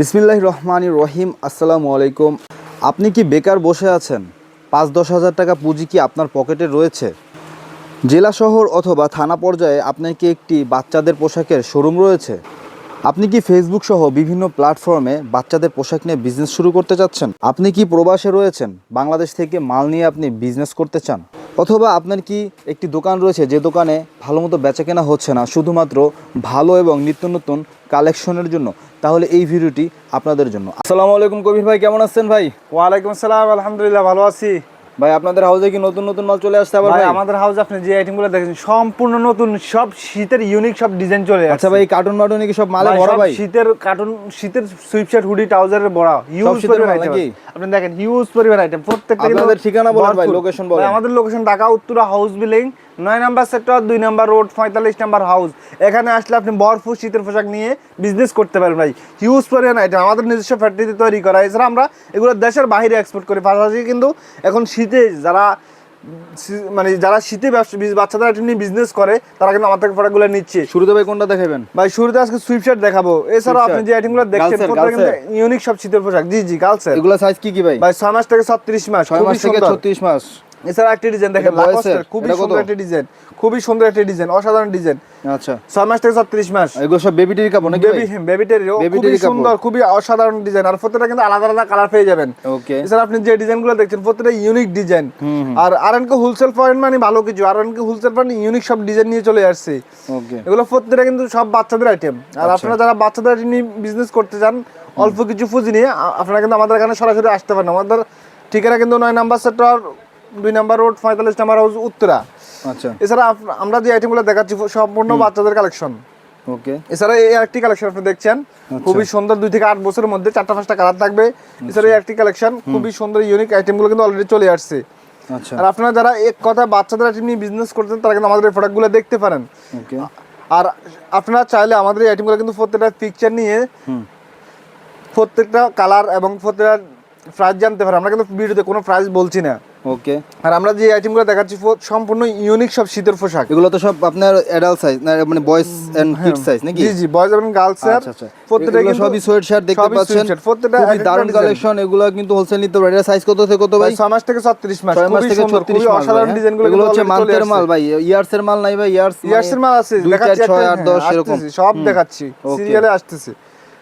বিসমিল্লাহ রহমানির রহিম, আসসালামু আলাইকুম। আপনি কি বেকার বসে আছেন? পাঁচ দশ হাজার টাকা পুঁজি কি আপনার পকেটে রয়েছে? জেলা শহর অথবা থানা পর্যায়ে আপনার কি একটি বাচ্চাদের পোশাকের শোরুম রয়েছে? আপনি কি ফেসবুক সহ বিভিন্ন প্ল্যাটফর্মে বাচ্চাদের পোশাক নিয়ে বিজনেস শুরু করতে চাচ্ছেন? আপনি কি প্রবাসে রয়েছেন? বাংলাদেশ থেকে মাল নিয়ে আপনি বিজনেস করতে চান? অথবা আপনার কি একটি দোকান রয়েছে যে দোকানে ভালো মতো বেচা কেনা হচ্ছে না শুধুমাত্র ভালো এবং নিত্য নতুন কালেকশনের জন্য? তাহলে এই ভিডিওটি আপনাদের জন্য। আসসালামু আলাইকুম কবির ভাই কেমন আছেন ভাই? ওয়ালাইকুম আসসালাম আলহামদুলিল্লাহ ভালো আছি। ভাই আপনাদের হাউসে কি নতুন নতুন মাল চলে আসছে আবার ভাই আমাদের হাউস আপনি যে আইটেমগুলো দেখেন সম্পূর্ণ নতুন সব শীতের ইউনিক সব ডিজাইন চলে আচ্ছা আসছে। ভাই কার্টুন মার্টুন কি সব মালে ভরা ভাই? শীতের কার্টুন শীতের সুইপশার্ট হুডি ট্রাউজারের শীতের পরিমাণ মাল নাকি? আপনি দেখেন হিউজ পরিমাণ আইটেম প্রত্যেকটা আমাদের আপনাদের ঠিকানা বলেন ভাই, লোকেশন বলেন। আমাদের location Dhaka Uttara house building নয় নাম্বার সেক্টর দুই নাম্বার রোড পঁয়তাল্লিশ নাম্বার হাউস এখানে আসলে আপনি ভরপুর শীতের পোশাক নিয়ে বিজনেস করতে পারেন ভাই। হিউজ পরিমাণ আইটেম আমাদের নিজস্ব ফ্যাক্টরিতে তৈরি করা। এছাড়া আমরা এগুলো দেশের বাইরে এক্সপোর্ট করি। পাশাপাশি কিন্তু এখন শীতে যারা মানে যারা শীতে ব্যবসা বাচ্চাদের নিয়ে বিজনেস করে তারা কিন্তু আমার থেকে প্রোডাক্টগুলো নিচ্ছে। শুরুতে ভাই কোনটা দেখাবেন? ভাই শুরুতে আজকে সুইপশার্ট দেখাবো। এছাড়াও আপনি যে আইটেমগুলো দেখছেন কিন্তু ইউনিক সব শীতের পোশাক। জি জি গার্লসের এগুলো সাইজ কি কি ভাই? ভাই ছয় মাস থেকে ছত্রিশ মাস 6 মাস থেকে সুন্দর। ছত্রিশ মাস। এছাড়া একটা ডিজাইন দেখেন লাকোস্টের খুবই সুন্দর একটা ডিজাইন খুবই সুন্দর একটা ডিজাইন অসাধারণ ডিজাইন আচ্ছা। ছয় মাস থেকে ছত্রিশ মাস। এগুলো সব বেবি টির কাপড় নাকি বেবি বেবি Baby খুবই সুন্দর খুবই অসাধারণ ডিজাইন আর প্রত্যেকটা কিন্তু আলাদা আলাদা কালার পেয়ে যাবেন। ওকে এছাড়া আপনি যে ডিজাইনগুলো দেখছেন প্রত্যেকটা ইউনিক ডিজাইন আর আরএনকে হোলসেল পয়েন্ট মানে ভালো কিছু। আর এনকে হোলসেল পয়েন্ট ইউনিক সব ডিজাইন নিয়ে চলে আসছে। ওকে এগুলো প্রত্যেকটা কিন্তু সব বাচ্চাদের আইটেম আর আপনারা যারা বাচ্চাদের আইটেম বিজনেস করতে চান অল্প কিছু পুঁজি নিয়ে আপনারা কিন্তু আমাদের এখানে সরাসরি আসতে পারেন। আমাদের ঠিকানা কিন্তু নয় নাম্বার সেক্টর দুই নাম্বার রোড পঁয়তাল্লিশ নাম্বার হাউস উত্তরা। আচ্ছা। এছাড়া আমরা যে আইটেমগুলো দেখাচ্ছি সম্পূর্ণ বাচ্চাদের কালেকশন ওকে। এছাড়া এই একটি কালেকশন আপনি দেখছেন খুবই সুন্দর দুই থেকে আট বছরের মধ্যে চারটা পাঁচটা কালার থাকবে। এছাড়া এই একটি কালেকশন খুবই সুন্দর ইউনিক আইটেমগুলো কিন্তু অলরেডি চলে আসছে। আচ্ছা। আর আপনারা যারা এক কথা বাচ্চাদের আইটেম নিয়ে বিজনেস করতেন তারা কিন্তু আমাদের এই প্রোডাক্টগুলো দেখতে পারেন। আর আপনারা চাইলে আমাদের এই আইটেমগুলো কিন্তু প্রত্যেকটা পিকচার নিয়ে প্রত্যেকটা কালার এবং প্রত্যেকটা প্রাইস জানতে পারেন। আমরা কিন্তু ভিডিওতে কোনো প্রাইস বলছি না। ওকে আর আমরা যে আইটেমগুলো দেখাচ্ছি সম্পূর্ণ ইউনিক সব শীতের পোশাক। এগুলো তো সব আপনার অ্যাডাল্ট সাইজ মানে বয়েজ এন্ড কিড সাইজ নাকি? জি জি বয়েজ এবং গার্লস এর আচ্ছা আচ্ছা। প্রত্যেকটা কিন্তু সবই সোয়েট শার্ট দেখতে পাচ্ছেন। প্রত্যেকটা খুবই দারুণ কালেকশন এগুলো কিন্তু হোলসেল নিতে পারে। সাইজ কত থেকে কত ভাই? ভাই ছয় মাস থেকে ছত্রিশ মাস ছয় মাস থেকে সুন্দর, ছত্রিশ খুবই মাস অসাধারণ ভাই, ডিজাইন হ্যাঁ? এগুলো হচ্ছে মান্থের মাল ভাই ইয়ার্স এর মাল নাই ভাই ইয়ার্স ইয়ার্সের মাল আছে দেখাচ্ছি ছয়, একটা- আট, দশ হ্যাঁ, এরকম। সব দেখাচ্ছি সিরিয়ালে আসতেছে।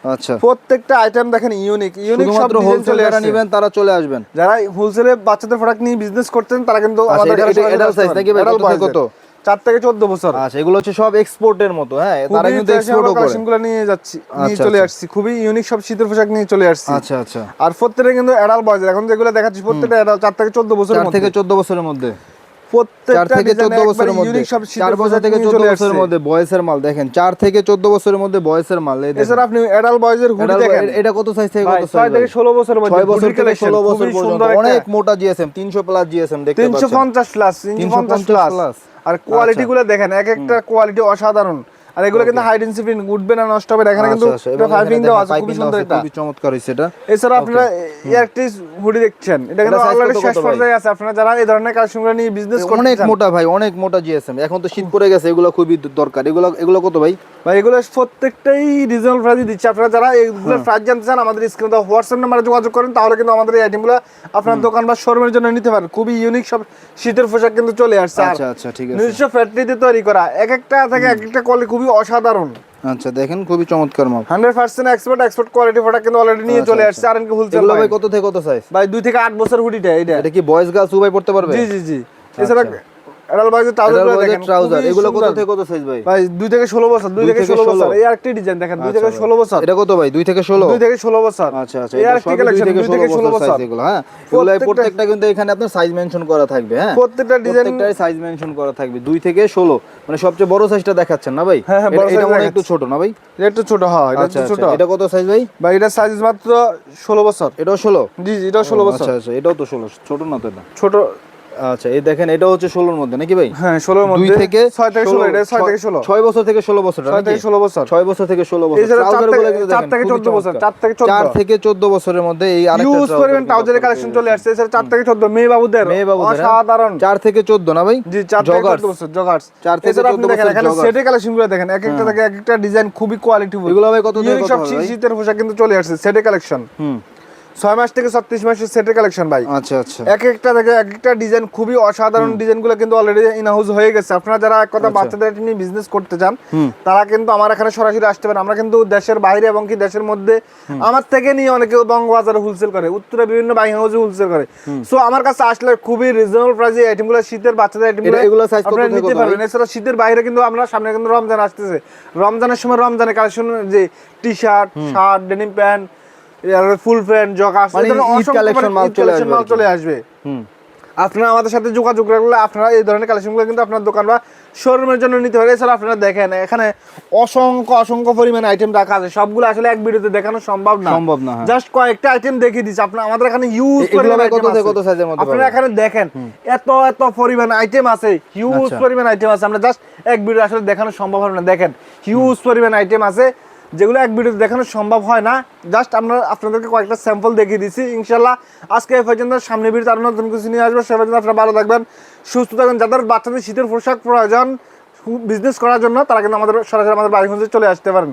আচ্ছা। প্রত্যেকটা আইটেম দেখেন ইউনিক ইউনিক সব হোলসেল যারা নেবেন তারা চলে আসবেন। যারা হোলসেলে বাচ্চাদের প্রোডাক্ট নিয়ে বিজনেস করতেন তারা কিন্তু আচ্ছা, আমাদের পারেন। নাকি কত? চার থেকে চোদ্দ বছর। আচ্ছা এগুলো হচ্ছে সব এক্সপোর্টের মতো হ্যাঁ তারা কিন্তু এক্সপোর্টও করে। কালেকশনগুলো নিয়ে যাচ্ছি নিয়ে আচ্ছা, চলে আচ্ছা। আসছি। খুবই ইউনিক সব শীতের পোশাক নিয়ে চলে আসছি। আচ্ছা আচ্ছা। আর প্রত্যেকটা কিন্তু অ্যাডাল বয়েজ এখন যেগুলো দেখাচ্ছি প্রত্যেকটা চার থেকে চোদ্দ বছরের মধ্যে থেকে চোদ্দ বছরের মধ্যে। চার থেকে চোদ্দ বছরের মধ্যে। চার বছর থেকে চোদ্দ বছরের মধ্যে বয়সের মাল দেখেন চার থেকে চোদ্দ বছরের মধ্যে বয়সের মাল এছাড়া আপনি অ্যাডাল বয়েজের হুডি এটা- দেখেন। এটা কত সাইজ থেকে কত সাইজ থেকে ষোলো বছরের ছয় বছর থেকে ষোলো বছর খুবই পর্যন্ত সুন্দর একটা- অনেক মোটা জিএসএম তিনশো প্লাস জিএসএম দেখতে তিনশো পঞ্চাশ প্লাস তিনশো পঞ্চাশ প্লাস আর কোয়ালিটি গুলো দেখেন এক একটা কোয়ালিটি অসাধারণ। আর এগুলো কিন্তু হাইড ইনসিপিন উঠবে না নষ্ট হবে এখানে কিন্তু আচ্ছা, আচ্ছা, পাইপিং দেওয়া দেখেন আছে খুবই সুন্দর এটা। খুবই চমৎকার হয়েছে এটা। এছাড়া আপনারা এয়ারটিস হুডি দেখছেন? এটা কিন্তু অলরেডি শেষ পর্যায়ে আছে। আপনারা যারা এই ধরনের কালেকশনগুলো নিয়ে বিজনেস করতে অনেক মোটা ভাই অনেক মোটা জিএসএম এখন তো শীত পড়ে গেছে এগুলো খুবই দরকার। এগুলো এগুলো কত ভাই? ভাই এগুলো প্রত্যেকটাই রিজনেবল প্রাইসে দিচ্ছে। আপনারা যারা এগুলোর প্রাইস জানতে চান আমাদের স্ক্রিনে দেওয়া হোয়াটসঅ্যাপ নাম্বারে যোগাযোগ করেন তাহলে কিন্তু আমাদের এই আইটেমগুলো আপনার দোকান বা শোরুমের জন্য নিতে পারেন খুবই ইউনিক সব শীতের পোশাক কিন্তু চলে আসছে। আচ্ছা আচ্ছা ঠিক আছে। নিজস্ব ফ্যাক্টরিতে তৈরি করা এক একটা থেকে এক একটা কোয়ালিটি খুবই অসাধারণ। আচ্ছা দেখেন খুবই চমৎকার মাল। Hundred percent export export quality product কিন্তু অলরেডি নিয়ে আচ্ছা, চলে আচ্ছা। আসছে। আর কি হোলসেল ভাই কত থেকে কত সাইজ ভাই দুই থেকে আট বছর হুডিটা এটা এটা কি বয়স গার্লস উভয় পড়তে পারবে? জি জি জি। এছাড়া এডাল বাইজের ট্রাউজার দেখেন ট্রাউজার এগুলো কত থেকে কত সাইজ ভাই? ভাই দুই থেকে ষোলো বছর দুই দুই থেকে থেকে 16 বছর। এই আরেকটি ডিজাইন দেখেন দুই থেকে আচ্ছা, ষোলো বছর। এটা কত ভাই? দুই থেকে ষোলো? দুই থেকে ষোলো বছর। আচ্ছা আচ্ছা এই আরেকটি কালেকশন থেকে দুই থেকে ষোলো ষোলো বছর এগুলো হ্যাঁ? এগুলো প্রত্যেকটা- কিন্তু এখানে আপনার সাইজ মেনশন করা থাকবে হ্যাঁ? প্রত্যেকটা ডিজাইন সাইজ মেনশন করা থাকবে দুই থেকে ষোলো। মানে সবচেয়ে বড় সাইজটা দেখাচ্ছেন না ভাই? হ্যাঁ, হ্যাঁ, এটা- মনে একটু ছোট না ভাই? এটা একটু ছোট হয় এটা আচ্ছা একটু ছোট। আচ্ছা এটা কত সাইজ ভাই? ভাই এটা সাইজ মাত্র ষোলো বছর। এটাও ষোলো? জি জি এটা ষোলো বছর। আচ্ছা আচ্ছা এটাও তো ষোলো ছোট না তো এটা। ছোট আচ্ছা এই দেখেন এটা হচ্ছে ষোলোর মধ্যে নাকি ভাই? হ্যাঁ ষোলোর মধ্যে থেকে ছয় থেকে ষোলো এটা ছয় থেকে ষোলো। ছয় বছর থেকে ষোলো বছর ছয় থেকে ষোলো বছর। ছয় বছর থেকে ষোলো বছর। চার থেকে- 14 বছর, চার থেকে চার থেকে চোদ্দ বছরের মধ্যে এই ইউজ কিন্তু ট্রাউজারের কালেকশন চলে আসছে এছাড়া চার থেকে চোদ্দ মেয়ে বাবুদের। মেয়ে বাবুদের হ্যাঁ? অসাধারণ। চার থেকে চোদ্দ না ভাই? জি চার থেকে চোদ্দ বছর জগার্স চার থেকে এছাড়া আপনি 14 দেখেন বছর এখানে। সেটের কালেকশনগুলো দেখেন এক একটা থেকে এক একটা ডিজাইন খুবই কোয়ালিটি এগুলো ভাই কত সব শীতের পোশাক কিন্তু চলে আসছে সেটের কালেকশন হুম। ছয় মাস থেকে ছত্রিশ মাসের সেটের কালেকশন ভাই। আচ্ছা আচ্ছা। এক একটা থেকে এক একটা ডিজাইন খুবই অসাধারণ ডিজাইনগুলো কিন্তু অলরেডি ইন হাউস হয়ে গেছে। আপনারা যারা এক কথা বাচ্চাদের নিয়ে বিজনেস করতে চান তারা কিন্তু আমার এখানে সরাসরি আসতে পারেন। আমরা কিন্তু দেশের বাইরে এবং কি দেশের মধ্যে আমার থেকে নিয়ে অনেকে বঙ্গবাজারে হোলসেল করে উত্তরে বিভিন্ন বাই হাউসে হোলসেল করে। সো আমার কাছে আসলে খুবই রিজনেবল প্রাইসে আইটেমগুলো শীতের বাচ্চাদের আইটেম এটা- এগুলো কত আপনারা নিতে পারবেন। এছাড়া শীতের বাইরে কিন্তু আমরা সামনে কিন্তু রমজান আসতেছে। রমজানের সময় রমজানের কালেকশন যে T shirt shirt denim pant full pant joggers মানে ঈদ মাল চলে আসবে আপনারা আমাদের সাথে যোগাযোগ রাখলে আপনারা এই ধরনের কালেকশনগুলো কিন্তু আপনার দোকান বা শোরুমের জন্য নিতে পারেন। এছাড়া আপনারা দেখেন এখানে অসংখ্য অসংখ্য পরিমাণ আইটেম রাখা আছে। সবগুলো আসলে এক ভিডিওতে দেখানো সম্ভব না। সম্ভব না, হ্যাঁ। জাস্ট কয়েকটা আইটেম দেখিয়ে দিচ্ছি। আপনার আমাদের এখানে ইউজ কত কত মধ্যে আপনারা এখানে দেখেন এত এত পরিমাণ আইটেম আছে। হিউজ। পরিমাণ আইটেম আছে। আমরা জাস্ট এক ভিডিও আসলে দেখানো সম্ভব হবে না। দেখেন হিউজ পরিমাণ আইটেম আছে। যেগুলো এক ভিডিওতে দেখানো সম্ভব হয় না। জাস্ট আমরা আপনাদেরকে কয়েকটা স্যাম্পল দেখিয়ে দিচ্ছি ইনশাল্লাহ আজকে এই পর্যন্ত সামনে ভিডিওতে আরও নতুন কিছু নিয়ে আসব। সে পর্যন্ত আপনারা ভালো থাকবেন, সুস্থ থাকবেন। যাদের বাচ্চাদের শীতের পোশাক প্রয়োজন, বিজনেস করার জন্য, তারা কিন্তু আমাদের সরাসরি আমাদের বাড়ি চলে আসতে পারেন।